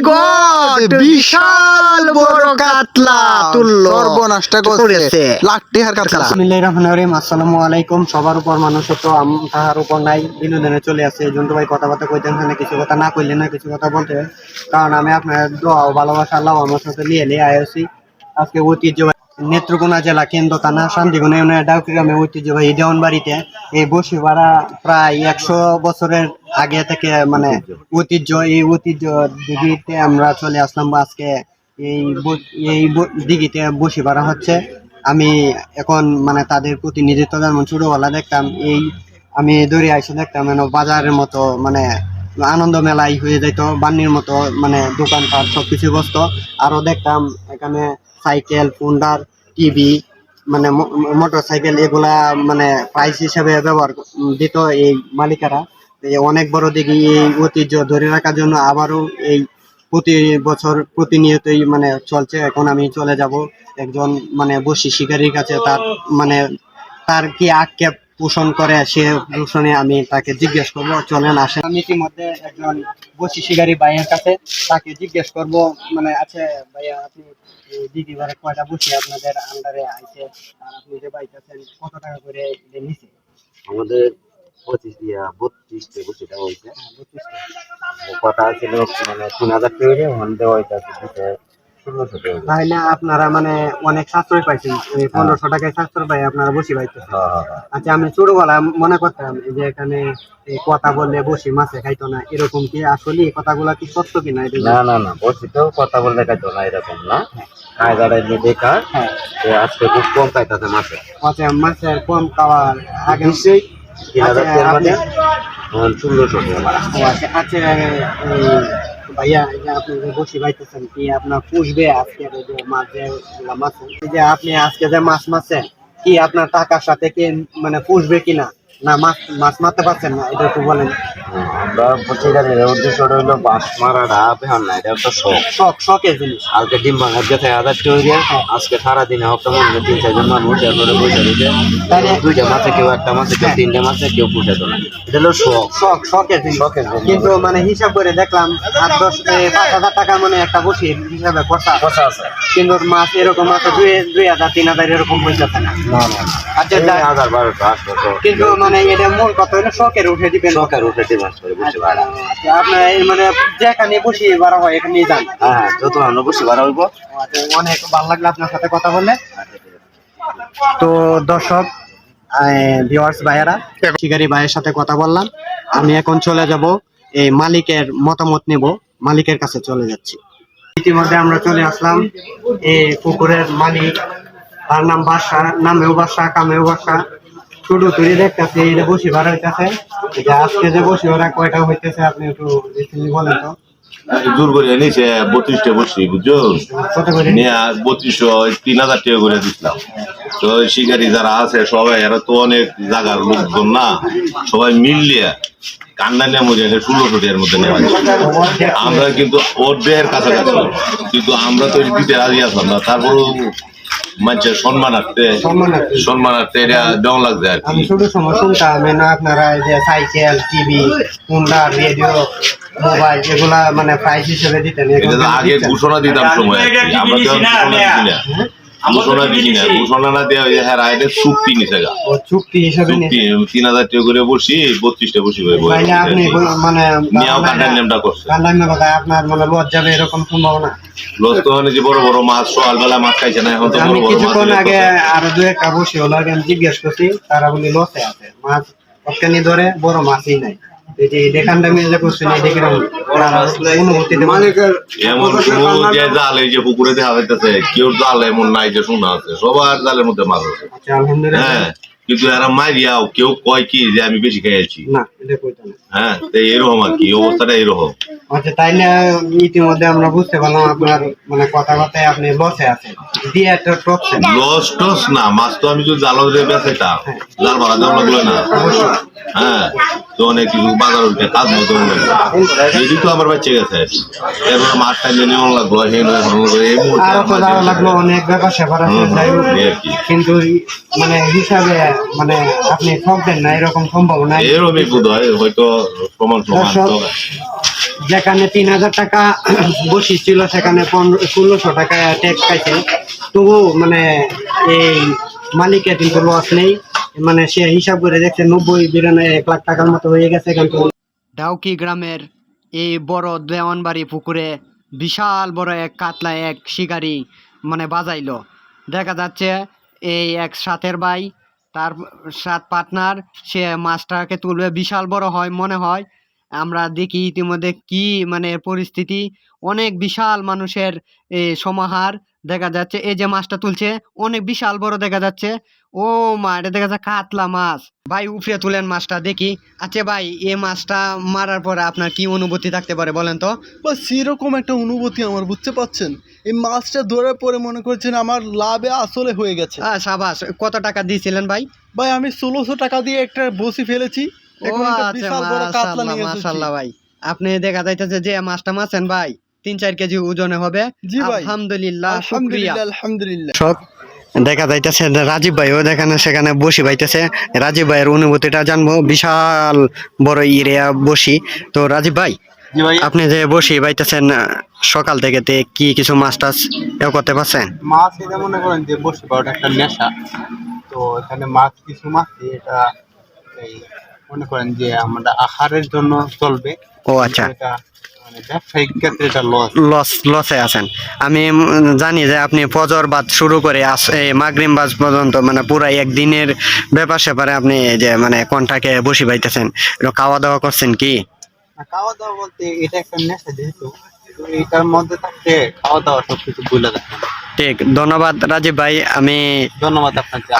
God বিশাল বড় কাতলা তুললো সর্বনাশটা করেছে। লাখ টিহার কাতলা। বিসমিল্লাহির রহমানির রহিম। আসসালামু আলাইকুম। সবার উপর মানুষ তো আম- তাহার উপর নাই। বিনোদনে চলে আসে। জন্তু ভাই কথাবার্তা কইতেন না কিছু কথা না কইলে না কিছু কথা বলতে। কারণ আমি আপনার দোয়া ও ভালোবাসা আল্লাহ আমার সাথে নিয়ে নিয়ে আইসি আজকে ঐতিহ্যবাহী নেত্রকোনা জেলা, কেন্দ্র, থানা শান্তিগুনা ইউনিয়ন ডাউকিগ্রামে ঐতিহ্যবাহী দেওয়ান বাড়িতে এই বসি ভাড়া প্রায় একশো বছরের আগে থেকে মানে ঐতিহ্য, এই ঐতিহ্য দিঘিতে আমরা চলে আসলাম আজকে এই এই দিঘিতে বসি ভাড়া হচ্ছে। আমি এখন মানে তাদের প্রতিনিধিত্ব যেমন ছোটবেলা দেখতাম, এই আমি দৌড়ে আইসে দেখতাম যেন বাজারের মতো মানে আনন্দ মেলাই হয়ে যেত বান্নির মতো মানে দোকানপাট সবকিছু বসতো। আরও দেখতাম এখানে সাইকেল, ফুন্ডার টিভি মানে মোটর সাইকেল এগুলা মানে প্রাইস হিসাবে ব্যবহার দিত এই মালিকারা। অনেক বড় দিকে এই ঐতিহ্য ধরে রাখার জন্য আবারও এই প্রতি বছর প্রতিনিয়তই মানে চলছে। এখন আমি চলে যাব। একজন মানে বসি শিকারীর কাছে তার মানে তার কি আক্ষেপ পোষণ করে সে পোষণে আমি তাকে জিজ্ঞেস করব চলেন আসেন। আমি ইতিমধ্যে একজন বসি শিকারী ভাইয়ের কাছে তাকে জিজ্ঞেস করব মানে আছে ভাইয়া আপনি এই দিদি বারে কয়টা বসি আপনাদের আন্ডারে আইছে আর আপনি যে পাইতেছেন কত টাকা করে নিছে? আমাদের পঁচিশ দিয়া বত্রিশটা বসে দেওয়া হয়েছে। হ্যাঁ, 32 টা। ও কথা ছিল মানে তিন হাজার টাকা দেওয়া হয়েছে তাহলে আপনারা মানে অনেক সাশ্রয় পাইছেন। পনেরোশো টাকায় সাশ্রয় পাই আপনারা বসি পাইতেছেন। হ্যাঁ, হ্যাঁ, হ্যাঁ। আচ্ছা আমি ছোটবেলা মনে করতাম যে এখানে কথা বললে বসি মাছে খাইতো না এরকম কি আসলে এই কথাগুলা কি সত্য কিনা? এটা না না না বসিতেও কথা বলতে খাইতো না এরকম না। দাঁড়ায় নিয়ে বেকার হ্যাঁ। আজকে খুব কম খাইতেছে মাছে। আচ্ছা মাছের কম খাওয়ার আগে নিশ্চয়ই আচ্ছা, ষোলোশো আচ্ছা আচ্ছা ভাইয়া যে আপনি যে বসি ভাইতেছেন কি আপনার পুষবে আজকে এই যে মাছ যে মাছ যে আপনি আজকে যে মাছ মারছেন কি আপনার টাকার সাথে কি মানে পুষবে কিনা? না মাছ মাছ মারতে পারছেন না, এটা একটু বলেন। আমরা মারাটা বেহার না এটা একটা শখ। শখ শখের জিনিস। কালকে ডিম ভাঙার গেছে আজকে সারাদিনে হপ্তা মনে তিন চারজন মানুষ এরপরে বসে রয়েছে তাহলে- দুইটা মাছে কেউ একটা মাছে কেউ তিনটা মাছে কেউ পুষে তো না এটা হলো শখ। শখ শখের জিনিস। শখের জিনিস। কিন্তু মানে হিসাব করে দেখলাম আট দশ পাঁচ হাজার টাকা মানে একটা বসি হিসাবে খরচা কথা আছে। কিন্তু মাছ এরকম আছে দুই দুই হাজার তিন হাজার এরকম হয়ে যাচ্ছে না না না। আচ্ছা হাজার বারোশো আটশো কিন্তু মানে এটা মূল কথা হলো শখের উঠে দিবেন শখের উঠে ডিম মাছ করে বসে ভাড়া আচ্ছা, আপনার মানে যেখানে বসি বাড়া হয় এখানেই যান। হ্যাঁ হ্যাঁ যত আমরা বসে ভাড়া হইব। আচ্ছা, অনেক ভালো লাগল আপনার সাথে কথা বলে। তো দর্শক ভিউয়ার্স ভাইয়েরা শিকারি ভাইয়ের সাথে কথা বললাম। আমি এখন চলে যাব এই মালিকের মতামত নেব মালিকের কাছে চলে যাচ্ছি। ইতিমধ্যে আমরা চলে আসলাম এই পুকুরের মালিক। তার নাম বাসা নামেও বাসা কামেও বাসা ছোট তৈরি দেখতেছে এটা বসি ভাড়ার কাছে যে আজকে যে বসি ভাড়া কয়টা হইতেছে আপনি একটু recently বলেন তো? জোর করে নিছে বত্রিশটা বসছি বুঝছ? কত নিয়ে বত্রিশশো তিন হাজার টাকা করে দিছিলাম। তো শিকারি যারা আছে সবাই এরা তো অনেক জায়গার লোকজন না সবাই মিললিয়ে কান্না নিয়ে মজা ষোলোশো টাকার মধ্যে নেওয়া। আমরা কিন্তু ওদের কাছাকাছি কিন্তু আমরা তো এটা দিতে রাজি আসলাম না। তারপরও মানুষের সম্মানার্থে সম্মানার্থে। সম্মানার্থে এটা ডং লাগছে আর আমি কি ছোট সময় শুনতাম না আপনারা এই যে সাইকেল টিভি কুন্ডা রেডিও মোবাইল এগুলা মানে প্রাইস হিসেবে দিতেন আগে ঘোষণা দিতাম সময়। আমরা তো ঘোষণা দিই না। ঘোষণা দিই না ঘোষণা না দেওয়া হয়েছে হ্যাঁ এটা চুক্তি নিছে গা। চুক্তি হিসেবে তিন হাজার টাকা করে বসি বত্রিশটা বসি ভাই আপনি মানে নিয়াও কান্ডার নামটা করছে। কান্দান্য কথা আপনার মানে লজ যাবে এরকম সম্ভাবনা। তো যে বড় বড় মাছ সকালবেলা মাছ খাইছে না এখন তো বড় বড় কিছুক্ষণ আগে। আরও আমি জিজ্ঞেস করছি তারা বলি লসে আছে। মাছ ধরে বড় মাছই নাই। এই যে দেখানটা মিলে করছেন এই দেখে এমন কোনো যে জাল এই যে পুকুরে দেখা কেউ জাল এমন নাই যে শোনা আছে সবার জালের মধ্যে মাছ আছে। আচ্ছা আলহামদুলিল্লাহ। হ্যাঁ কিন্তু এরা মারিয়াও কেউ কয় কি যে আমি বেশি না। হ্যাঁ তো এরকম আর কি অবস্থাটা এরকম। আচ্ছা তাইলে ইতিমধ্যে আমরা বুঝতে পারলাম আপনার মানে কথাবার্তায় আপনি লসে আছেন। দিয়ে একটা টপছেন লস টস না মাছ তো আমি জাল ধরে বেঁচেতাম জাল ভাড়া না। হ্যাঁ তো অনেক কিছু বাজার উঠে কাজ মতো তো আমার বাচ্চা গেছে। এরপর মাছ টাইলে নেওয়া লাগল হে লাগল এই মুহূর্তে আরও তো যাওয়া লাগল অনেক ব্যাপার স্যাপার আছে যাই হোক। কিন্তু মানে হিসাবে মানে আপনি ঠকবেন না এরকম সম্ভব না এরকমই বোধ হয় হয়তো যেখানে তিন হাজার টাকা বসি ছিল সেখানে পনেরো ষোলোশো টাকা ট্যাক্স পাইছে। তবু মানে এই মালিকের কিন্তু লস নেই। মানে সে হিসাব করে দেখছে নব্বই বিরানব্বই এক লাখ টাকার মতো হয়ে গেছে কিন্তু ডাউকি গ্রামের এই বড় দেওয়ানবাড়ি পুকুরে বিশাল বড় এক কাতলা এক শিকারি মানে বাজাইলো। দেখা যাচ্ছে এই এক সাথের ভাই তার সাত পার্টনার সে মাছটাকে তুলবে। বিশাল বড় হয় মনে হয়। আমরা দেখি ইতিমধ্যে কি মানে পরিস্থিতি। অনেক বিশাল মানুষের এ, সমাহার দেখা যাচ্ছে। এই যে মাছটা তুলছে অনেক বিশাল বড় দেখা যাচ্ছে। ও মা এটা দেখা যাচ্ছে কাতলা মাছ। ভাই উপরে তুলেন মাছটা দেখি। আচ্ছা ভাই এই মাছটা মারার পরে আপনার কি অনুভূতি থাকতে পারে বলেন তো? সেরকম একটা অনুভূতি আমার বুঝতে পারছেন? এই মাছটা ধরার পরে মনে করছেন আমার লাভে আসলে হয়ে গেছে। আহ, সাবাস কত টাকা দিয়েছিলেন ভাই? ভাই আমি ষোলোশো টাকা দিয়ে একটা বসি ফেলেছি। আচ্ছা বিশাল বড় কাতলা মাশাআল্লাহ নিয়ে এসেছি। মাশাআল্লাহ ভাই। আপনি দেখা যাইতেছে যে মাছটা মাছেন ভাই তিন চার কেজি ওজনে হবে। জি ভাই। আলহামদুলিল্লাহ আলহামদুলিল্লাহ আলহামদুলিল্লাহ। সব দেখা যাইতেছে রাজীব ভাইও দেখানে সেখানে বসি পাইতেছে। রাজীব ভাইয়ের অনুভূতিটা জানব বিশাল বড় এরিয়া বসি। তো রাজীব ভাই আপনি যে বসি পাইতেছেন আহ, সকাল থেকে কি কিছু মাছ টাছ এও করতে পারছেন? মাছ এটা মনে করেন যে বসে পাওয়াটা একটা নেশা। তো এখানে মাছ কিছু মাছ এটা এই মনে করেন যে আমরা আহারের জন্য চলবে। ও আচ্ছা। এটা মানে লস লস আছেন। আমি জানি যে আপনি ফজর বাদ শুরু করে মাগরিম বাজ পর্যন্ত মানে পুরাই একদিনের ব্যাপার স্যাপারে আপনি যে মানে কোনটাকে বসি পাইতেছেন খাওয়া দাওয়া করছেন কি? খাওয়া দাওয়া বলতে এটা একটা নেশা যেহেতু এটার মধ্যে থাকতে খাওয়া দাওয়া সবকিছু ভুলে যাচ্ছে। ঠিক ধন্যবাদ রাজীব ভাই আমি ধন্যবাদ আপনাকে।